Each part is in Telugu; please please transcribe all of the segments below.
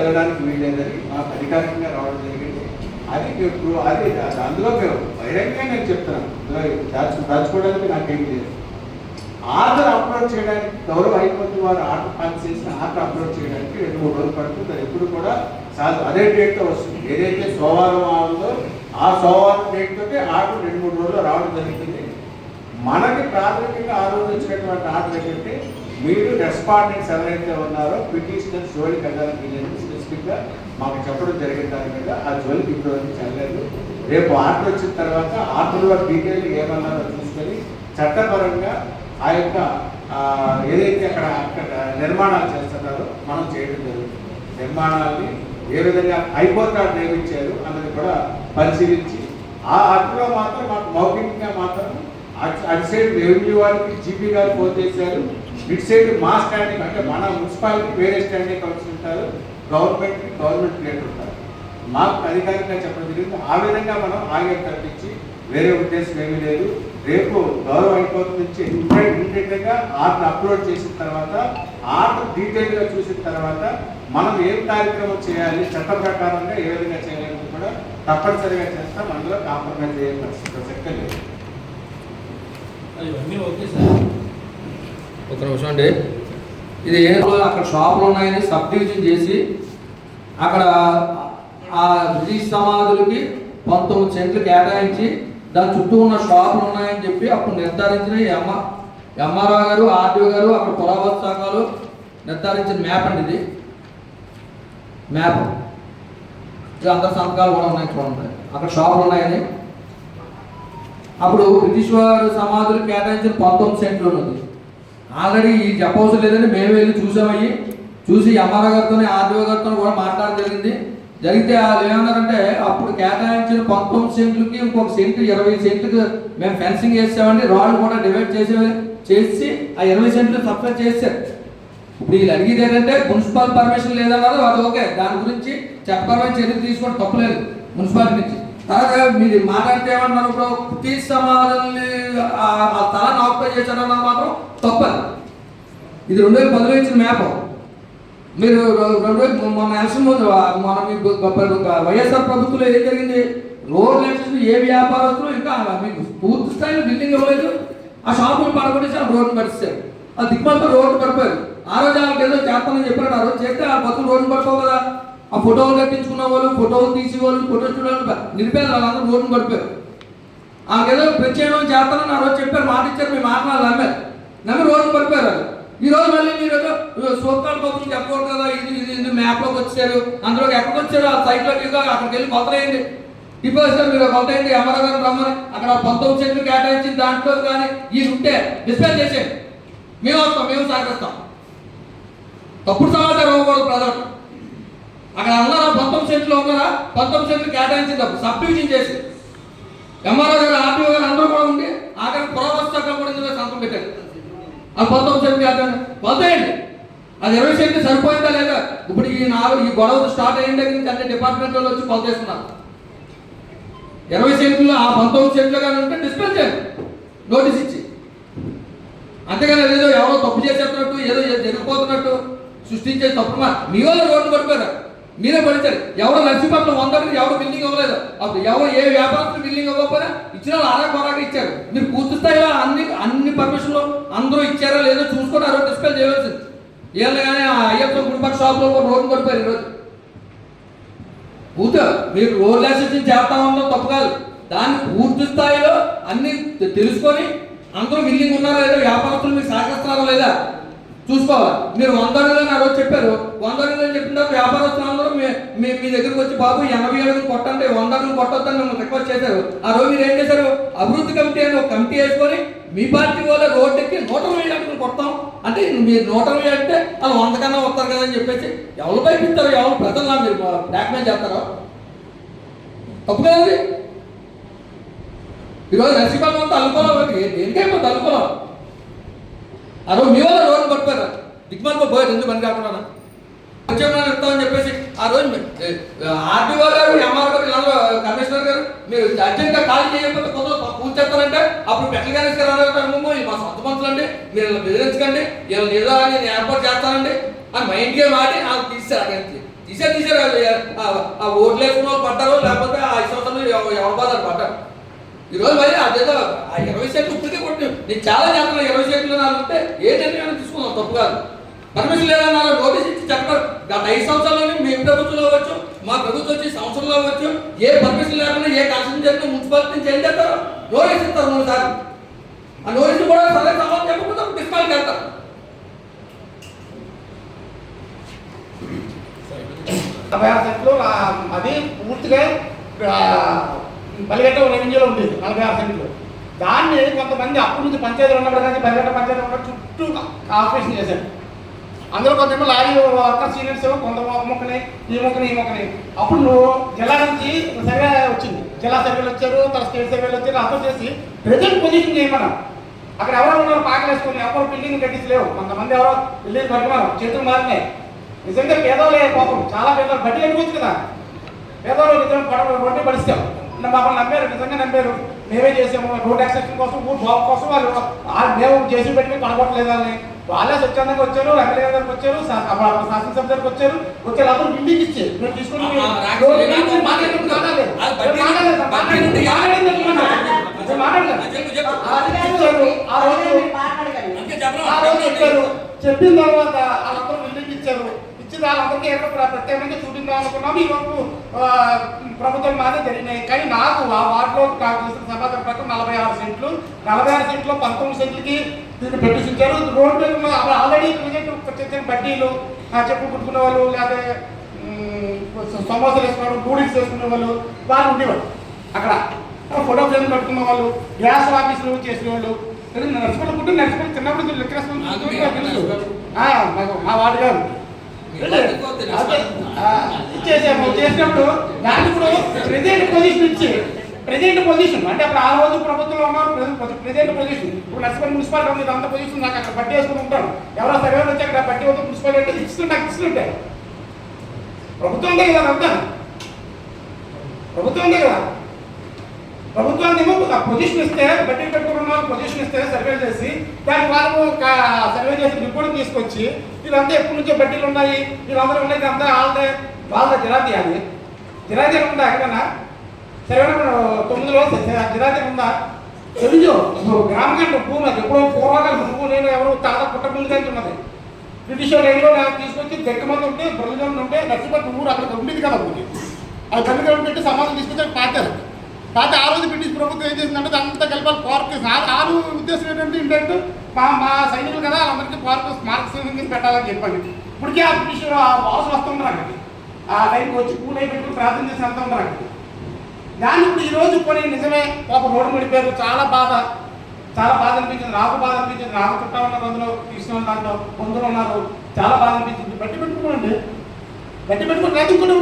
వెళ్ళడానికి వీల్లేదని మాకు అధికారికంగా రావడం జరిగింది. అది ఇప్పుడు అది అందులో మేము బహిరంగంగా నేను చెప్తున్నాను. దాచు దాచుకోవడానికి నాకేం లేదు. ఆర్డర్ అప్లోడ్ చేయడానికి గౌరవ హైకోర్టు వారు ఆర్డర్ పాస్ చేసిన ఆర్డర్ అప్లోడ్ చేయడానికి రెండు మూడు రోజులు పడుతుంది. అది ఎప్పుడు కూడా చాలా అదే డేట్తో వస్తుంది. ఏదైతే సోమవారం ఉందో ఆ సోమవారం డేట్ తోటి ఆర్డర్ రెండు మూడు రోజులు రావడం జరుగుతుంది. మనకి ప్రాథమికంగా ఆ రోజు వచ్చినటువంటి ఆర్డర్ ఏంటంటే మీరు రెస్పాండెంట్స్ ఎవరైతే ఉన్నారో పిటిషనర్ జోలికి వెళ్ళాలని వీళ్ళని స్పెసిఫిక్గా మాకు చెప్పడం జరిగిన దాని మీద ఆ జోలికి ఇప్పుడు వరకు చెల్లలేదు రేపు ఆర్డర్ వచ్చిన తర్వాత ఆర్డర్లో డీటెయిల్ ఏమన్నారో చూసుకొని చట్టపరంగా ఆ యొక్క ఏదైతే అక్కడ అక్కడ నిర్మాణాలు చేస్తున్నారో మనం చేయడం జరుగుతుంది. నిర్మాణాలని ఏ విధంగా హైకోర్టు ఆర్డర్ అన్నది కూడా పరిశీలించి ఆ ఆర్డర్లో మాత్రం మాకు మౌఖికంగా మాత్రం అటు సైడ్ రెవెన్యూ వారికి జీపీ గారు ఫోన్ చేశారు. ఇటు సైడ్ మా స్టాండింగ్ అంటే మన మున్సిపాలిటీ వేరే స్టాండింగ్ కౌన్సిల్ ఉంటారు గవర్నమెంట్ గవర్నమెంట్ రేట్ ఉంటారు. మాకు అధికారికంగా చెప్పడం జరిగింది. ఆ విధంగా మనం ఆగే తప్పించి వేరే ఉద్దేశం ఏమీ లేదు. రేపు గౌరవ హైకోర్టు నుంచి ఇమ్మీడియట్గా ఆర్డర్ అప్లోడ్ చేసిన తర్వాత ఆర్డర్ డీటెయిల్గా చూసిన తర్వాత మనం ఏం కార్యక్రమం చేయాలి చట్ట ప్రకారంగా ఏ విధంగా చేయాలని కూడా తప్పనిసరిగా చేస్తాం. అందులో కాంప్రమైజ్ అయ్యే పరిస్థితి ప్రసక్తే లేదు. ఇవన్నీ ఓకే సార్. ఒక నిమిషం అండి. ఇది అక్కడ షాపులు ఉన్నాయని సబ్ డివిజన్ చేసి అక్కడ ఆ బ్రిటిష్ సమాధులకి పంతొమ్మిది సెంట్లు కేటాయించి దాని చుట్టూ ఉన్న షాపులు ఉన్నాయని చెప్పి అప్పుడు నిర్ధారించిన ఎమ్మ ఎంఆర్ఆ గారు ఆర్టీఓ గారు అక్కడ పురావస్తు శాఖలు నిర్ధారించిన మ్యాప్ అండి ఇది. మ్యాప్ ఇది అందరి సంతకాలు కూడా ఉన్నాయి చూడండి. అక్కడ షాపులు ఉన్నాయని. అప్పుడు బ్రిటిష్ వారు సమాధులు కేటాయించిన పంతొమ్మిది సెంట్లు ఉన్నది. ఆల్రెడీ ఈ చెప్పవసరం లేదని మేము వెళ్ళి చూసామయ్యి చూసి ఎంఆర్ఓ గారితో ఆర్డీఓ గారితో కూడా మాట్లాడడం జరిగింది. జరిగితే వాళ్ళు ఏమన్నారంటే అప్పుడు కేటాయించిన పంతొమ్మిది సెంట్లకి ఇంకొక సెంట్ ఇరవై సెంట్లకు మేము ఫెన్సింగ్ వేసామండి రాళ్ళు కూడా డివైడ్ చేసే చేసి ఆ ఇరవై సెంట్లు సప్లై చేశారు. ఇప్పుడు వీళ్ళు అడిగేది ఏంటంటే మున్సిపల్ పర్మిషన్ లేదన్నారు. అది ఓకే. దాని గురించి చెప్పరమైన చర్యలు తీసుకోవడం తప్పలేదు మున్సిపాలిటీ నుంచి. తర్వాత మీరు మాట్లాడితే ఏమన్నారు ఇప్పుడు బ్రిటిష్ సమాధాన్ని ఆ ఆ ఆక్యుపై చేశారన్నది మాత్రం తప్పదు. ఇది రెండు వేల పదిలో ఇచ్చిన మ్యాప్ మీరు రెండు వేల ఎలక్షన్ ముందు మన మీకు వైఎస్ఆర్ ప్రభుత్వంలో ఏం జరిగింది? రోడ్ ఎలక్షన్ ఏ వ్యాపారస్తులు ఇంకా మీకు పూర్తి స్థాయిలో బిల్డింగ్ ఇవ్వలేదు. ఆ షాపులు పడగొట్టేసి ఆ రోడ్డు పడిస్తారు ఆ దిక్కుమాలతో రోడ్డు పడిపోయారు. ఆ రోజు వాళ్ళకి ఏదో చేస్తానని చెప్పారు ఆ రోజు చేస్తే ఆ బతులు రోడ్డు పడిపోవు కదా. ఆ ఫోటోలు కట్టించుకున్న వాళ్ళు ఫోటోలు తీసి వాళ్ళు ఫోటో స్టూడియోలు నిలిపారు. వాళ్ళందరూ రోడ్డు పడిపోయారు. ఆ ఏదో ప్రత్యేకం చేస్తానని ఆ రోజు చెప్పారు. మాట ఇచ్చారు. మీ మాట వాళ్ళు నమ్మారు. నమ్మి రోజు పడిపోయారు వాళ్ళు. ఈ రోజు మళ్ళీ మీరు ఏదో సూత్రాల కోసం చెప్పకూడదు కదా ఇది ఇది ఇది మ్యాప్లోకి వచ్చారు. అందులోకి ఎక్కడికి వచ్చారు? ఆ సైట్లోకి ఇదిగో అక్కడికి వెళ్ళి కొత్తలేయండి ఇప్పుడు సార్ మీరు కొత్తయండి అమర గారు రమ్మని. అక్కడ పంతొమ్మిది చెట్లు కేటాయించి దాంట్లో కానీ ఈ ఉంటే డిస్ప్లే చేసేయండి. మేము వస్తాం. మేము సహకరిస్తాం. తప్పుడు సమాచారం ఇవ్వకూడదు ప్రజలకు. అక్కడ అన్నారా? పంతొమ్మిది సెంట్లో ఉన్నారా పంతొమ్మిది సెంట్లు కేటాయించిన అప్పుడు సబ్ డివిజన్ చేసి. ఎంఆర్ఓ గారు ఆర్టీఓ గారు అందరూ కూడా ఉండి అక్కడ పురావస్థ కూడా ఇందులో సంతకం పెట్టారు. ఆ పంతొమ్మిది సెంట్లు కేటాయించి కొలతేయండి అది ఇరవై సెంట్లు సరిపోయిందా లేదా? ఇప్పుడు ఈ నాలుగు ఈ గొడవ స్టార్ట్ అయిన దగ్గర నుంచి అన్ని డిపార్ట్మెంట్ వాళ్ళు వచ్చి కొలతేస్తున్నారు ఇరవై సెంట్లు ఆ పంతొమ్మిది సెంట్లు కానీ ఉంటే డిస్పెల్ చేయండి. నోటీస్ ఇచ్చి. అంతేగాని ఏదో ఎవరో తప్పు చేసేస్తున్నట్టు ఏదో జరిగిపోతున్నట్టు సృష్టించే తప్పు మా మీ వాళ్ళు రోడ్డు పడిపోయారు. మీరే పడిచారు ఎవరు నర్సీపట్నం వంద ఎవరు బిల్డింగ్ ఇవ్వలేదు. అప్పుడు ఎవరు ఏ వ్యాపారస్తులు బిల్డింగ్ ఇవ్వకపోయినా ఇచ్చిన వాళ్ళు అరా కొరాగా ఇచ్చారు. మీరు పూర్తి స్థాయిలో అన్ని అన్ని పర్మిషన్లు అందరూ ఇచ్చారా లేదో చూసుకొని ఆ రోజు డిస్పెల్ చేయవలసింది. వీళ్ళు కానీ ఆ అయ్యప్ప గుడిపక్క షాప్లో కూడా రోడ్డు పడిపోయారు ఈరోజు. పూర్తి మీరు రోడ్ లైసెన్స్ చేస్తా ఉండడం తప్పు కాదు. దాన్ని పూర్తి స్థాయిలో అన్ని తెలుసుకొని అందరూ బిల్డింగ్ ఉన్నారా లేదా వ్యాపారస్తులు మీకు సహకరిస్తున్నారా లేదా చూసుకోవాలి. మీరు వంద అడుగులు ఆ రోజు చెప్పారు. వంద అడుగులు అని చెప్పిన వ్యాపారస్తులు అందరూ మీ మీ దగ్గరకు వచ్చి బాబు ఎనభై అడుగులు కొట్టండి వంద అడుగులు కొట్టొద్దని మిమ్మల్ని రిక్వెస్ట్ చేశారు. ఆ రోజు మీరు ఏం చేశారు? అభివృద్ధి కమిటీ అని ఒక కమిటీ వేసుకొని మీ పార్టీ వాళ్ళ రోడ్డు ఎక్కి నూట ఇరవై అడుగులు కొడతాం. అంటే మీరు నూట ఇరవై అంటే వాళ్ళు వంద కన్నా వస్తారు కదా అని చెప్పేసి ఎవరు భయపిస్తారు ఎవరు ప్రజలు మీరు బ్లాక్మెయిల్ చేస్తారో? తప్పు కదండి. ఈరోజు నర్సీపట్నం అంతా అనుకోవాలి దేనికైపోతుంది అనుకోవాలి ఆ రోజు మీ వల్ల రోడ్డు పడిపోయారు దిగ్మార్గం పోయారు ఎందుకు పని కాకుండా ఉద్యోగాలు ఇస్తామని చెప్పేసి ఆ రోజు ఆర్డీఓ గారు ఎంఆర్ గారు వీళ్ళందరూ కమిషనర్ గారు మీరు అర్జెంట్గా ఖాళీ చేయకపోతే కొంత పూర్తి చేస్తారంటే అప్పుడు పెట్టల గారి గారు మా సొంత మనుషులు అండి మీరు ఇలా బెదిరించకండి వీళ్ళని ఏదో నేను ఏర్పాటు చేస్తానండి అని మైండ్గా మాటి వాళ్ళు తీసారు అక్కడి నుంచి తీసేస్తే ఆ- ఆ ఓట్లు వేసుకున్న వాళ్ళు పడ్డారు లేకపోతే ఆ ఇష్టం ఎవరు పడ్డారు పడ్డారు. ఈరోజు మరి అదేదో ఆ ఇరవై సెట్లు ఇప్పటికే కొట్టి నేను చాలా చేస్తున్నా ఇరవై సెట్లు నాలుగు ఉంటే ఏ నిర్ణయం తీసుకున్నాం తప్పు కాదు. పర్మిషన్ లేదా నాలుగు? నోటీస్ ఇచ్చి చెప్పడం గత ఐదు సంవత్సరాల్లో మీ ప్రభుత్వంలో అవ్వచ్చు మా ప్రభుత్వం వచ్చి సంవత్సరంలో అవ్వచ్చు ఏ పర్మిషన్ లేకుండా ఏ కన్స్ట్రక్షన్ చేస్తే మున్సిపాలిటీ నుంచి ఏం చేస్తారు? నోటీస్ ఇస్తారు మూడు సార్లు ఆ నోటీస్ కూడా సరే సమాధానం చెప్పకుండా డిస్కాల్కి చేస్తారు. నలభై అది పూర్తిగా బలిగట్ట రెవెన్యూలో ఉండేది నలభై ఆరు సెంట్లు. దాన్ని కొంతమంది అప్పటి నుంచి పంచాయతీలు ఉన్నప్పుడు కానీ బలిగట్ట పంచాయతీ ఉన్నప్పుడు చుట్టూ ఆపరేషన్ చేశారు. అందులో కొంతమంది లారీ వర్కర్ సీనియర్స్ కొంత ఒక మొక్కని ఈ మొక్కని ఈ మొక్కని. అప్పుడు నువ్వు జిల్లా నుంచి సర్వే వచ్చింది. జిల్లా సర్వేలు వచ్చారు తన స్టేట్ సర్వేలు వచ్చారు అంతా చేసి ప్రజెంట్ పొజిషన్ చేయమన్నాం అక్కడ ఎవరో ఉన్నారు పాకలేసుకొని ఎవరు బిల్డింగ్ కట్టించలేవు కొంతమంది ఎవరో బిల్డింగ్ కట్టుకున్నారు చేతులు మారినాయి. నిజంగా పేదవాళ్ళే పాపం. చాలా పేదవాళ్ళు బట్టి కట్టుకోవచ్చు కదా. పేదవాళ్ళు నిజంగా పడ రోడ్డు పడిస్తాం మమ్మల్ని నమ్మారు నిజంగా నమ్మారు. మేమే చేసాము రోడ్ యాక్సెషన్ కోసం ఊరు బాగు కోసం వాళ్ళు మేము చేసి పెట్టి పడగొట్టలేదు వాళ్ళని. వాళ్ళే స్వచ్ఛందంగా వచ్చారు ఎమ్మెల్యే గారికి వచ్చారు శాసనసభ దగ్గరికి వచ్చారు. వచ్చారు అందరూ బిల్డింగ్ ఇచ్చారు. మేము తీసుకుని చెప్పిన తర్వాత వాళ్ళందరూ బిల్డింగ్ ఇచ్చారు. ఇచ్చిన వాళ్ళందరికీ ప్ర- ప్రత్యేకంగా చూపిందాం అనుకున్నాం ఈ ఆ, ప్రభుత్వం మాదే జరిగినాయి. కానీ నాకు ఆ వార్డులో నాకు తెలిసిన సమాచారం ప్రకారం నలభై ఆరు సెంట్లు. నలభై ఆరు సెంట్లు పంతొమ్మిది సెంట్లకి దీన్ని పెట్టించారు. ఉన్న ఆల్రెడీ ప్రజెంట్ బడ్డీలు చెప్పు కుట్టుకునే వాళ్ళు లేకపోతే సమోసాలు వేసుకునే నూడిల్స్ వేసుకునే వాళ్ళు వాళ్ళు ఉండేవారు అక్కడ. ఫోటో ఫ్రేమ్ కట్టుకున్న వాళ్ళు గ్యాస్ ఆఫీసులు చేసిన వాళ్ళు. నడుచుకుంటూ నడుచుకుంటూ చిన్నప్పుడు లెక్క తెలుసు. మా వాడు గారు ఇచ్చేసాము చేసినప్పుడు దాన్ని ఇప్పుడు ప్రెజెంట్ పొజిషన్ ఇచ్చి ప్రెజెంట్ పొజిషన్ అంటే అప్పుడు ఆ రోజు ప్రభుత్వంలో ఉన్నారు ప్రెజెంట్ పొజిషన్ ఇప్పుడు నర్సిపల్లి మున్సిపాలిటీ ఉంది అంత పొజిషన్ నాకు అక్కడ బట్టి వేసుకుని ఉంటాను ఎవరో సర్వే వచ్చి అక్కడ బట్టి వద్ద మున్సిపాలిటీ అంటే ఇస్తుంటే నాకు ఇస్తుంటే. ప్రభుత్వం ఉందే కదా అంతా? ప్రభుత్వం ఉందే కదా ప్రభుత్వాన్ని ఏమో ఒక పొజిషన్ ఇస్తే బట్టి పెట్టుకున్న వాళ్ళు పొజిషన్ ఇస్తే సర్వే చేసి దానికి వాళ్ళు ఒక సర్వే చేసి రిపోర్ట్ తీసుకొచ్చి వీళ్ళంతా ఎప్పటి నుంచో బట్టీలు ఉన్నాయి వీళ్ళందరూ ఉన్నాయి ఇదంతా వాళ్ళదే వాళ్ళ జిరాతీ అది. జిరాతీ ఉందా ఎక్కడన్నా? సర్వే రోజులు జిరాతీ ఉందా? తెలుసు గ్రామ కంటే భూమి అది ఎప్పుడో పూర్వకాలం నువ్వు నేను ఎవరు తాత పుట్ట ముందు ఉన్నది. బ్రిటిష్ రైల్లో నాకు తీసుకొచ్చి దెక్కమంది ఉంటే బృందం ఉంటే నర్సిపతి ఊరు అక్కడ ఉండేది కదా ఊరికి అది తల్లిదండ్రులు పెట్టి సమాజం తీసుకొచ్చి అక్కడ పాతారు పాత ఆ రోజు బ్రిటిష్ ప్రభుత్వం ఏం చేసిందంటే అంతా కలిపి పార్క్ ఆరు ఉద్దేశం ఏంటంటే ఇంటెంట్ మా మా సైనికులు కదా వాళ్ళందరికీ పార్క్ స్మారక చిహ్నం పెట్టాలని చెప్పండి. ఇప్పటికే ఆ బ్రిటిష్ ఆ వస్తుంటారు అక్కడికి ఆ లైన్ వచ్చి పూలు అయి పెట్టుకుని ప్రార్థన చేసి వెళ్తూ ఉంటారు అక్కడికి దాన్ని ఇప్పుడు ఈరోజు కొని నిజమే ఒక రోడ్డు పడిపోయారు చాలా బాధ. చాలా బాధ అనిపించింది. నాకు బాధ అనిపించింది. నాకు చుట్టా ఉన్న అందులో కృష్ణ దాంట్లో పొందులు ఉన్నారు. చాలా బాధ అనిపించింది. బట్టి పెట్టుకోండి. బట్టి పెట్టుకుని లేదు ఇంకోటి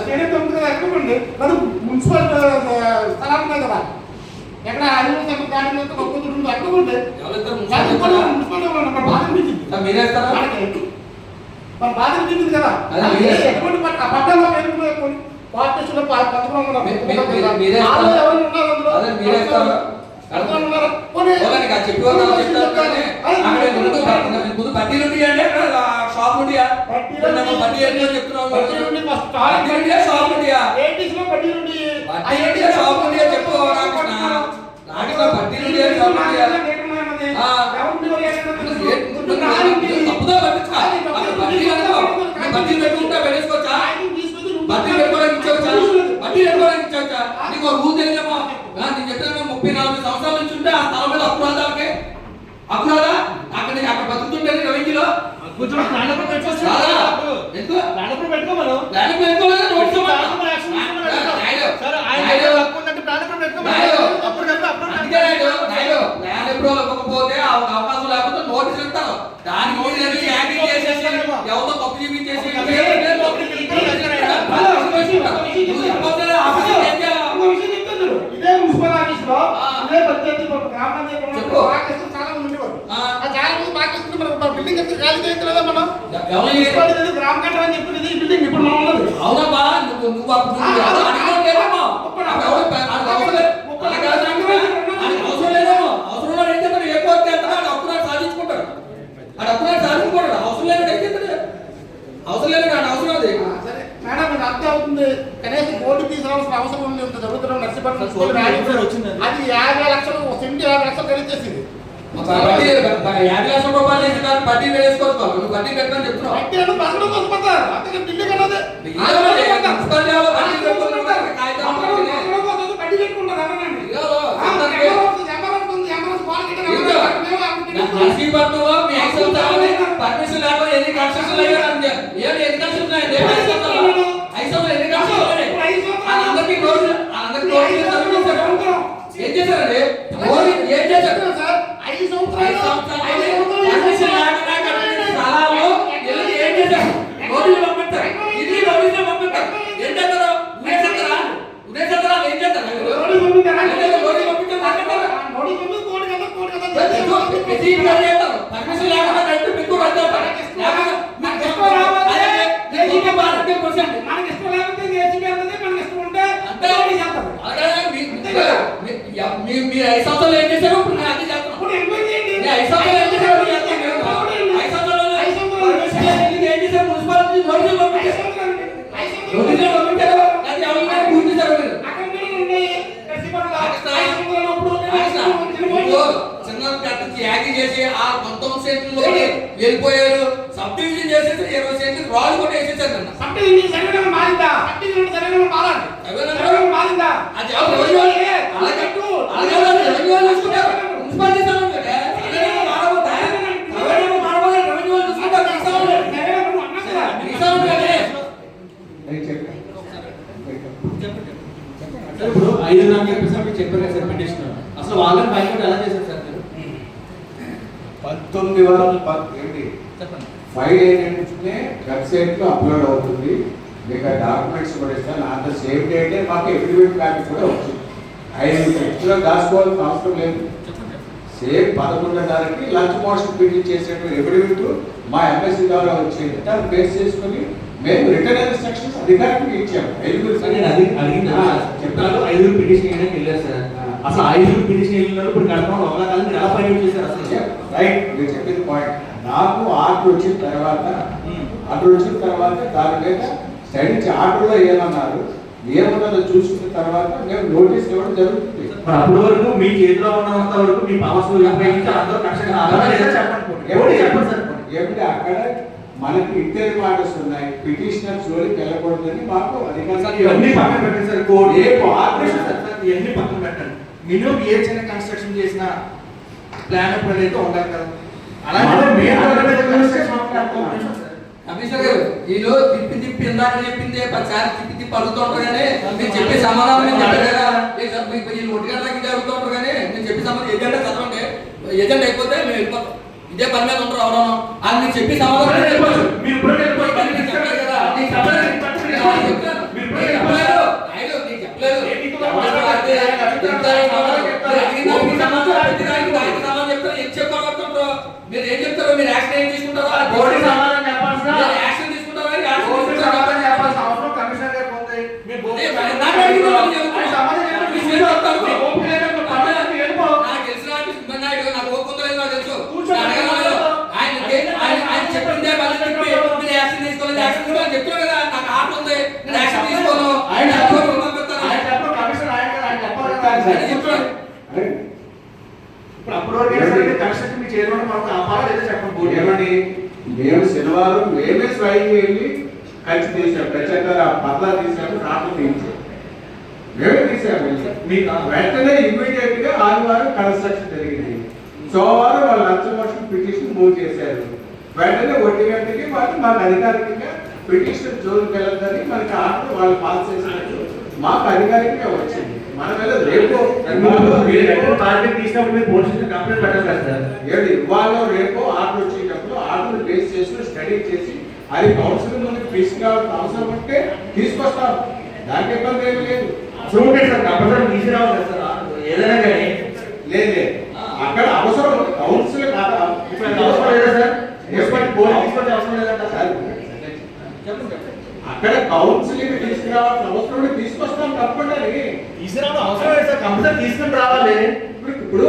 స్టేడియం ఉంది కదా ఎక్కడండి అది మున్సిపల్ స్థలాలు ఉన్నాయి కదా. ఎక్కడ అనిమల్ సెంటర్ దాని మీద ఒక కూతురు ఉంది అక్కడండి ఎవరిద్దరు అది కూడా మున్సిపల్ మున్సిపల్ మన బాధ అనిపించింది. కదా. ఎటువంటి పట్ట ఆ పట్టణంలో పేరు పార్టీసులో పంతకం మీ- మీ- మీ- మీరే ఉన్నారు? ఎవరు ఉన్నారు అందులో? ముందు బట్టి- ముందు బట్టీలు అక్కడ షాప్ నేను బట్టి ఏంటో చెప్తున్నావు షాప్ ఉంటాయా 80s లో బట్టీలు ఉండి బట్టీ ఏంటియా షాప్ ఉంటాయా చెప్పు రామకృష్ణ బట్టీలు ఉంటాయా షాప్ ఉంటాయా ఆ. తప్పుదో పట్టించుకో అక్కడ బట్టీలు అనుకో నువ్వు బట్టీలు పెట్టుకుంటా పెట్టేసుకోవచ్చా బట్టీ పెట్టుకోవడానికి ఇచ్చవచ్చా బట్టీ పెట్టుకోవడానికి ఇచ్చవచ్చా నీకు ఒక రూల్ తెలియదేమో ఆ, నేను చెప్పిన ముప్పై నలభై సంవత్సరాల నుంచి ఉంటే ఆ స్థలం మీద అప్పురాదాలకి అప్పురాదా అక్కడ అక్కడ బతుకుతుంటే రెవెన్యూలో కొంచెం ప్రాణపం పెట్టుకోవచ్చు రాదా? ఎందుకు ప్రాణపం పెట్టుకోమను దానికి పెట్టుకోలేదు నోటీస్ ఇవ్వమను. నాయుడు, సరే ఆయన నాయుడు, హక్కు ఉందంటే ప్రాణపం పెట్టుకోమను నాయుడు. అప్పుడు చెప్పు, అప్పుడు అందుకే నాయుడు, నాయుడు, ల్యాండ్ ఎప్పుడో ఇవ్వకపోతే ఆ ఒక అవకాశం లేకపోతే నోటీస్ ఇస్తాను దాని నోటీస్ అనేది యాక్టింగ్ చేసేసి ఎవరితో తప్పు చూపించేసి నువ్వు చెప్పకపోతే ఆఫీస్కి ఏం చేయాలి? ఇదే మున్సిపల్ ఆఫీస్లో ఆ. ఇదే పంచాయతీ గ్రామ పంచాయతీ చెప్పు. పాకిస్తాన్ చాలా మంది ఉండేవారు ఆ. ఆ చాలా మంది పాకిస్తాన్ మన బిల్డింగ్ ఎంత ఖాళీ చేయట్లేదా మనం ఎవరు మున్సిపాలిటీ అనేది గ్రామ కట్టడం అని చెప్పి ఈ బిల్డింగ్ ఇప్పుడు మనం ఉన్నది. అవునబ్బా నువ్వు నువ్వు లేదేమో అవసరం లేదేమో అవసరం ఏం కోర్టు వెళ్తాడు అప్పునాడు సాధించుకుంటాడు. ఆడు అప్పునాడు సాధించుకుంటాడు. అవసరం ఏం చేస్తాడు? అవసరం లేనాడు ఆడు అవసరం అది. ఆ, సరే. మేడం ఇది అంతే అవుతుంది. కనీసం బోర్డు తీసుకురావాల్సిన అవసరం ఉంది. జరుగుతున్న నర్సీపట్నం. అది యాభై లక్షలు సెంటు యాభై లక్షలు ఖరీదేసింది ఒక బడ్డీ యాభై లక్షల రూపాయలు చేసి దాన్ని బడ్డీ వేసుకోవచ్చు. నువ్వు బడ్డీ పెట్టమని చెప్తున్నావు. అంటే ఏమో బస్సులో కొనుక్కుంటారు అంతగా బిల్లు కన్నది పర్మిషన్ లేకపోతే ఎన్ని కన్స్ట్రక్షన్ అయ్యారు అంటే ఏమి ఎన్ని కన్స్ట్రక్షన్ ఎన్ని అయ్యాయి నోటీస్ వాళ్ళందరికీ నోటీస్ సర్వీస్ ఏం చేశారండి ఓన్లీ ఏం చేశారు సార్, ఐదు సంవత్సరాలు ఐదు సంవత్సరాలు ఐదు సంవత్సరాలు పర్మిషన్ లేకుండా కట్టిన స్థలాలు వెళ్ళి ఏం చేశారు నోటీసులు పంపిస్తారు ఇది నోటీసులు పంపిస్తారు ఏం చేస్తారు ఉనేసేస్తారా ఉనేసేస్తారా ఏం చేస్తారు నోటీస్ పంపించారా? అంటే నోటీస్ పంపించారు నాకంటారా? నోటీస్ పంపిస్తే కోటి కదా, కోటి కదా. ప్రతి ఇంట్లో చేస్తారు. పర్మిషన్ లేకుండా కడితే మీకు రద్దు అవుతారు. లేకపోతే మీకు ఇష్టం రావాలి. అదే, మీకు భారతీయ క్వశ్చన్. మనకి ఇష్టం లేకపోతే జేసీబీ వెళ్తుంది, మనకి ఇష్టం ఉంటే అంతే. నోటీస్ చేస్తారు. అలాగే మీ- అంతే కదా? మీ- మీ- మీ మీ ఐదు సంవత్సరాలు ఏం చేశారు ఇప్పుడు నేను అదే చేస్తున్నాను ఇప్పుడు ఎంక్వైరీ చేయండి. మీ ఐదు సంవత్సరాలు ఏం చేశారు నేను చేస్తాను. నేను ఐదు సంవత్సరాలు ఐదు సంవత్సరాలు పర్మిషన్ లేకుండా ఏం చేశారు మున్సిపాలిటీ నోటీసులు ఐదు పంపించారు సంవత్సరాలు అండి. ఐదు సంవత్సరాలు. నోటీసులు పంపించారు అది ఎవరికైనా గుర్తించారు మీరు అక్కడ కూడా ఉన్నాయి. నర్సీపట్నంలో అక్కడ ఐదు సంవత్సరాలు అప్పుడు అక్కడ చిన్న ఇదిగో చిన్న కట్టించి యాగి చేసి ఆ పంతొమ్మిది సెంట్లలోకి వెళ్ళిపోయారు. సబ్ డివిజన్ చేసేసి ఇరవై సెంట్లు రాళ్ళు కూడా వేసేసారు మారిందా? సబ్టీ ఇది సర్వేలో మారాలి. మారిందా? అది ఇప్పుడు ఐదు చెప్పేసి చెప్పారు కదా సార్ పిటిషన్ అసలు వాళ్ళని బయట ఎలా చేశారు సార్? పంతొమ్మిది వరకు ప- ఏంటి? ఫైల్ ఏంటంటే వెబ్సైట్లో అప్లోడ్ అవుతుంది. మీకు డాక్యుమెంట్స్ కూడా ఇస్తాను. అంత సేమ్ డేటే మాకు ఎఫిడవిట్ కాపీ కూడా వచ్చింది. ఐదు వ్యక్తులు దాచుకోవాల్సిన అవసరం లేదు. చెప్పండి. సేమ్ పదకొండున్నరకి లంచ్ మోషన్ పిటిల్ చేసేటువంటి ఎఫిడవిట్ మా ఎంఎస్సీ ద్వారా వచ్చేది. దాన్ని బేస్ చేసుకుని మేము రిటర్న్ ఇన్స్ట్రక్షన్స్ అధికారికి ఇచ్చాము. ఐదుగురు సార్ నేను అది అడిగింది ఆ, చెప్పారు ఐదుగురు పిటిషన్ వెళ్ళారు సార్. అసలు ఐదుగురు పిటిషన్ వెళ్ళినారు ఇప్పుడు కడపడం ఒకలా కాదు. ఎలా చేశారు అసలు రైట్ మీరు చెప్పిన పాయింట్ ఆర్డర్ వచ్చిన తర్వాత ఆర్డర్ వచ్చిన తర్వాత దాని మీద స్టడీ ఆర్డర్లో ఏమన్నారు ఏమన్నదో చూసుకున్న తర్వాత మేము నోటీస్ ఇవ్వడం జరుగుతుంది. అప్పటి వరకు మీ చేతిలో ఉన్నంత వరకు మీ. ఏమిటి? అక్కడ మనకి ఇంటర్ మాటర్స్ ఉన్నాయి. పిటిషనర్ జోలికి వెళ్ళకూడదని మాకు సార్ ఇవన్నీ పక్కన అధికారులు పెట్టండి సార్ కోడ్ ఇవన్నీ పక్కన పెట్టండి. మినిమం ఏ చిన్న కన్స్ట్రక్షన్ చేసినా ప్లాన్ అయితే ఉండాలి కదా. వీళ్ళు తిప్పి తిప్పి ఇందాక చెప్పింది పదిసార్లు తిప్పి తిప్పి అడుగుతుంటారు కానీ మీరు చెప్పే సమాధానం నేను చెప్పాను కదా. మీరు చెప్ప- మీకు వీళ్ళు అడుగుతుంటారు కానీ నేను చెప్పే సమాధానం ఎజెండా చదవండి. ఎజెండా అయిపోతే మేము వెళ్ళిపోతాం. ఇదే పని మీద ఉంటారు ఎవరన్నా అది మీరు చెప్పే సమాధానం నేను నేను చెప్పలేదు నేను చెప్పలేదు. మీరు యాక్షన్ ఏం తీసుకుంటారో అది కోడి సమాధానం చెప్పాల్సిన మీరు యాక్షన్ తీసుకుంటారా యాక్షన్ కోడి తీసుకుంటారా? సమాధానం చెప్పాల్సిన అవసరం కమిషనర్ గారికి ఉంది మీరు బోర్డు అదే, మరి నాకు అడిగిన వాళ్ళు చెప్తారు. ఆయన సమాధానం చెప్పండి. మీరు మీరు చెప్తారు. మీ ఓపిక లేకపోతే పక్కన మీరు వెళ్ళిపో. నాకు తెలిసిన వాటి సుబ్బయ్య నాయుడు, నాకు ఓపిక ఉందో లేదో నాకు తెలుసు. కూర్చోండి. నేను అడగను. ఆయన ఆయన ఆయన చెప్పిందే మళ్ళీ చెప్పి మీరు యాక్షన్ తీసుకోలేదు యాక్షన్ తీసుకోవాలి చెప్తున్నా కదా నాకు ఆట ఉంది నేను యాక్షన్ తీసుకోను ఆయన ఆయన చెప్పరు. పంపిస్తాను ఆయన చెప్పరు. కమిషనర్ ఆయన కదా, ఆయన చెప్పాలి కదా. ఆయన చెప్తున్నాడు. ఇప్పుడు అప్పటి వరకు అయినా సరే మీరు కన్స్ట్రక్షన్ మీ చేతిలో ఉంటే మనకు ఆపాలా లేదా చెప్పండి బోర్డు ఏమని మేము మేమే స్వయం వెళ్ళి కలిసి తీసాం ప్రత్యేక పట్ల తీసాము రాత్రి తీసాం మేమే తీసాము. మీకు వెంటనే ఇమ్మీడియట్గా ఆదివారం కన్స్ట్రక్షన్ జరిగింది. సోమవారం వాళ్ళు లంచ్ మోషన్ పిటిషన్ మూవ్ చేశారు. వెంటనే ఒంటి గంటకి వాళ్ళు మాకు అధికారికంగా పిటిషన్ జోన్కి వెళ్ళదని మనకి ఆర్డర్ వాళ్ళు పాస్ చేసినట్టు మాకు అధికారికంగా వచ్చింది. మన మీద రేపు ఎక్కడ టార్గెట్ తీసినప్పుడు మీరు పోలీస్ స్టేషన్ కంప్లైంట్ పెట్టాలి సార్? ఏడు ఇవాళ రేపు ఆర్డర్ ఆర్డర్ బేస్ చేసి స్టడీ చేసి అది కౌన్సిల్ ముందు తీసుకురావాల్సిన అవసరం ఉంటే తీసుకొస్తాం దానికి ఇబ్బంది ఏమి లేదు. ఉంటే సార్ కంపల్సరీ తీసుకురావాలి సార్? ఏదైనా కానీ. లేదు లేదు. అక్కడ అవసరం ఉంది. కౌన్సిల్ కాదా అవసరం లేదా సార్? తీసుకొచ్చే అవసరం లేదంట సార్, అక్కడ కౌన్సిలింగ్ తీసుకురావాల్సిన అవసరం ఉంటే తీసుకొస్తాం తప్పకుండా తీసుకురావడం అవసరం లేదు సార్. కంపల్సరీ తీసుకుని రావాలి. ఇప్పుడు ఇప్పుడు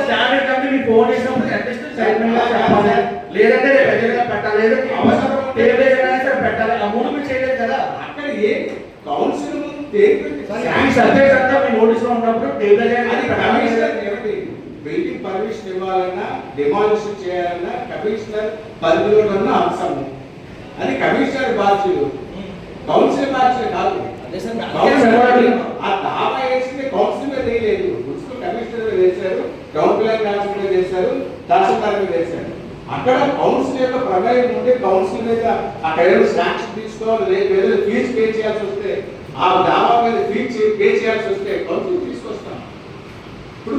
స్టాండర్డ్ కంపెనీ ఫోన్ చేసినప్పుడు అట్లీస్ట్ చైర్మన్గా లేదంటే రేపు ఎజెండా పెట్టాలి. లేదా అవసరం సరే పెట్టాలి. ఆ మూడు మీరు చేయలేదు కదా. సబ్జెక్ట్ అంతా మీ నోటీస్లో ఉన్నప్పుడు టేబుల్ అది కమిషనర్ ఏమిటి? బిల్డింగ్ పర్మిషన్ ఇవ్వాలన్నా డిమాలిషన్ చేయాలన్నా కమిషనర్ పరిధిలో ఉన్న అంశము అది కమిషనర్ బాధ్యులు కౌన్సిల్ బాధ్యులు కాదు. కౌన్సిల్. ఆ దావా వేసింది కౌన్సిల్ మీద వేయలేదు. మున్సిపల్ కమిషనర్ మీద వేశారు. టౌన్ ప్లాన్ కౌన్సిల్ మీద వేశారు. తహసీల్దార్ మీద వేశారు. అక్కడ కౌన్సిల్ యొక్క ప్రమేయం ఉండి కౌన్సిల్ మీద అక్కడ ఏదో శాంక్షన్ తీసుకోవాలి లేదు ఫీజు పే చేయాల్సి వస్తే ఆ దావా మీద ఫీజు పే చేయాల్సి వస్తే కౌన్సిల్ తీసుకొస్తాం. ఇప్పుడు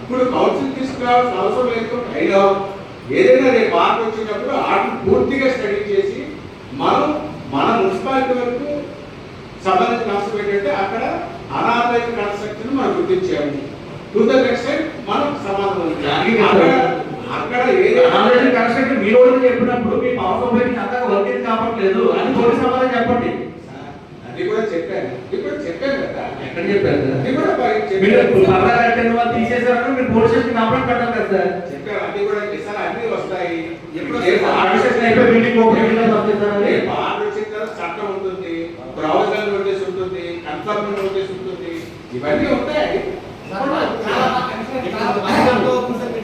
ఇప్పుడు కౌన్సిల్ తీసుకురావాల్సిన అవసరం లేదు. అయినా ఏదైనా రేపు మార్పు వచ్చినప్పుడు వాటిని పూర్తిగా స్టడీ చేసి మనం మన మున్సిపాలిటీ వరకు సంబంధించిన అంశం ఏంటంటే అక్కడ అనాథరైజ్ కన్స్ట్రక్షన్ మనం గుర్తించాము. టు ద ఎక్స్టెంట్ మనం సమాధానం అక్కడ అక్కడ ఏదైనా అనాథరైజ్ కన్స్ట్రక్షన్ మీ రోజు చెప్పినప్పుడు మీ పవర్ సప్లైకి అంతగా వర్కింగ్ కావట్లేదు అని పోలీస్ సమాధానం చెప్పండి. అది కూడా చెప్పాను. అది కూడా చెప్పాను కదా. ఎక్కడ చెప్పారు సార్? అది కూడా బాగా మీరు చెప్పాను. పర్లా కట్టిన వాళ్ళు తీసేసారని మీరు పోలీస్ స్టేషన్ కంప్లైంట్ పెట్టాలి కదా సార్. చెప్పాను. అది కూడా సార్ అన్ని వస్తాయి. ఎప్పుడు రేపు ఆర్డర్ అయిపోయి బిల్డింగ్ ఓపెన్ చేయాలని వస్తుంది రేపు ఆర్డర్ వచ్చిన తర్వాత చట్టం ఉంటుంది ప్రొవిజనల్ నోటీస్ ఉంటుంది కన్ఫర్మ్ నోటీస్ ఉంటుంది. ఇవన్నీ ఉంటాయి. చాలా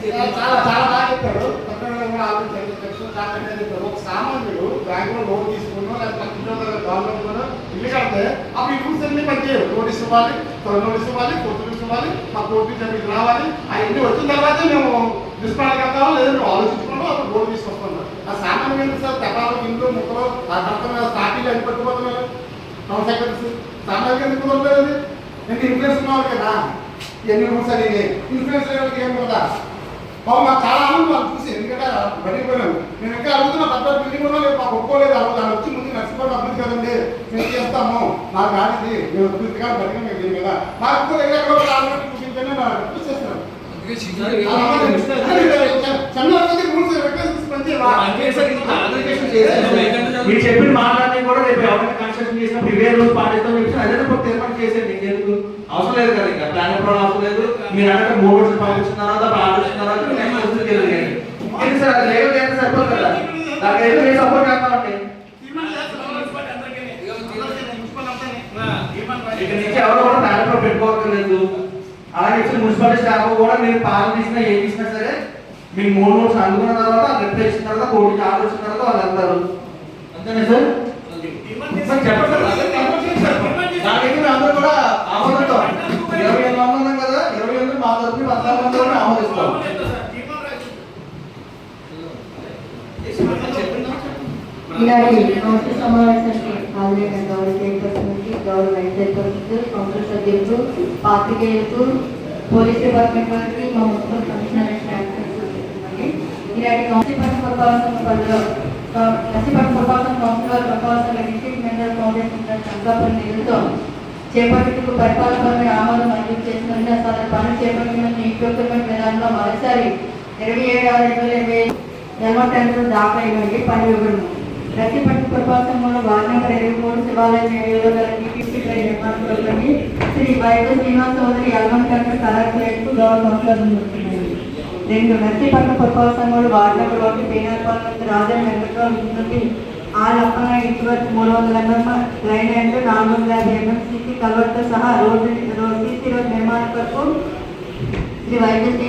చాలా చాలా బాగా చెప్పారు. పక్కన కూడా ఆలోచించారు తెలుసు చాలా చక్కగా చెప్పారు ఒక సామాన్యుడు బ్యాంకులో లోన్ తీసుకున్నా లేకపోతే పక్కన గవర్నమెంట్ ఇల్లు కడితే అప్పుడు ఈ రూల్స్ అన్ని పనిచేయరు నోటీస్ ఇవ్వాలి త్వర నోటీస్ ఇవ్వాలి కొత్త నోటీస్ ఇవ్వాలి మా కోర్టు నుంచి మీకు రావాలి. అవన్నీ వచ్చిన తర్వాత మేము డిస్పాండ్ కడతామో లేదా మేము ఆలోచించుకున్నాము అప్పుడు లోన్ తీసుకొస్తున్నాం ఆ సామాన్యం ఏంటి సార్? తెపాలు ఇంట్లో ముక్కలు ఆ కడతాం పార్టీలు అన్ని పట్టుకోవడం టౌన్ సెక్రటరీస్ సామాన్యంగా ఎందుకు వదలలేదు నేను ఇన్ఫ్లుయెన్స్ ఉన్నవాళ్ళు కదా ఎన్ని రూల్స్ అనేది ఇన్ఫ్లుయెన్స్ లేకపోతే ఏం కదా బాబు మాకు చాలా ఆనందం వాళ్ళు చూసి ఎందుకంటే బయటకు పోయాము నేను ఇంకా అడుగుతున్నా పెద్ద బిల్డింగ్ ఉన్నా లేదు మాకు ఒప్పుకోలేదు అడుగు దాని వచ్చి ముందు నర్సిపల్లి అభివృద్ధి కదండి. మేము చేస్తాము? నాకు కానిది మేము అభివృద్ధి కాదు బతిగా మేము దీని మీద నాకు కూడా ఎక్కడ చూపించండి నేను రిక్వెస్ట్ చేస్తాను మీరు చెప్పిన మాట్లాడి కూడా రేపు ఎవరైనా కన్స్ట్రక్షన్ చేసినప్పుడు ఇవే రోజు పాటిస్తాం చెప్పి అదే తీర్మానం చేసేది ఎందుకు అవసరం లేదు కదా ఇంకా. ప్లాన్ ఎప్పుడు అవసరం లేదు. మీరు అంటే మూడు రోజులు పంపించున్నారా తప్ప ఆరు వచ్చినారా నెక్స్ట్ వస్తుంది తెలియదు ఎందుకు సార్ అది లేదు లేదు సరిపోదు కదా. దానికి అయితే మీరు సపోర్ట్ చేస్తామండి ఇక నుంచి ఎవరు కూడా ప్లాన్ పెట్టుకోవట్లేదు అలాగే ఇచ్చిన మున్సిపాలిటీ స్టాఫ్ కూడా మీరు పాలన తీసినా ఏం తీసినా సరే మీకు మూడు మూడు అనుకున్న తర్వాత రిప్లై ఇచ్చిన తర్వాత కోర్టుకి ఆర్డర్ వచ్చిన తర్వాత వాళ్ళు వెళ్తారు అంతేనా సార్? సార్ చెప్పండి. మీరు అందరూ కూడా ఆమోదిస్తాం ఇరవై ఎనిమిది మంది ఉన్నాం కదా ఇరవై ఎనిమిది మా తరఫున పద్నాలుగు మంది కూడా ఆమోదిస్తాం ఇలాంటి కౌన్సిల్ సమావేశానికి హాజరైన గౌరవ చైర్పర్సన్కి గౌరవ వైస్ చైర్పర్సన్ కౌన్సిల్ సభ్యులకు పాత్రికేయులకు పోలీస్ డిపార్ట్మెంట్ వారికి మా మున్సిపల్ కమిషనర్ ఇలాంటి కౌన్సిల్ పట్ల పరిధిలో నర్సీపట్నం పురపాలన కౌన్సిల్ వారి ప్రపోజల్ డిస్ట్రిక్ట్ ఫౌండేషన్ నిధులతో చేపట్టుకు పరిపాలనపరమైన ఆమోదం మంజూరు చేసినందున సదరు పనులు చేపట్టిన ఈ విధానంలో మరోసారి ఇరవై ఏడు ఆరు రెండు వేల ఇరవై జన్మ టెండర్ దాఖలైనవి పని వివరణ. రతిపట్టు పురపాసంలో వార్డు నెంబర్ ఇరవై మూడు శివాలయం ఏరియాలో గల ట్రైన్ నిర్మాణ Sri Vaidya Srinivasa Chowdary L one tender కలెక్టరేట్కు గౌరవ కౌన్సిలర్ జరుగుతున్నాయి రెండు నర్సీపట్నం వార్డు నెంబర్ ఒకటి నుంచి రాజా వెంకట్రావు నుండి ఆ లప్పన ఇంటి వరకు మూడు వందల ఎంఎం లైన్ అండ్ నాలుగు వందల యాభై ఎంఎం సీసీ కలవర్తో సహా రోడ్డు రోడ్ సీసీ రోడ్ నిర్మాణ కొరకు శ్రీ వైద్య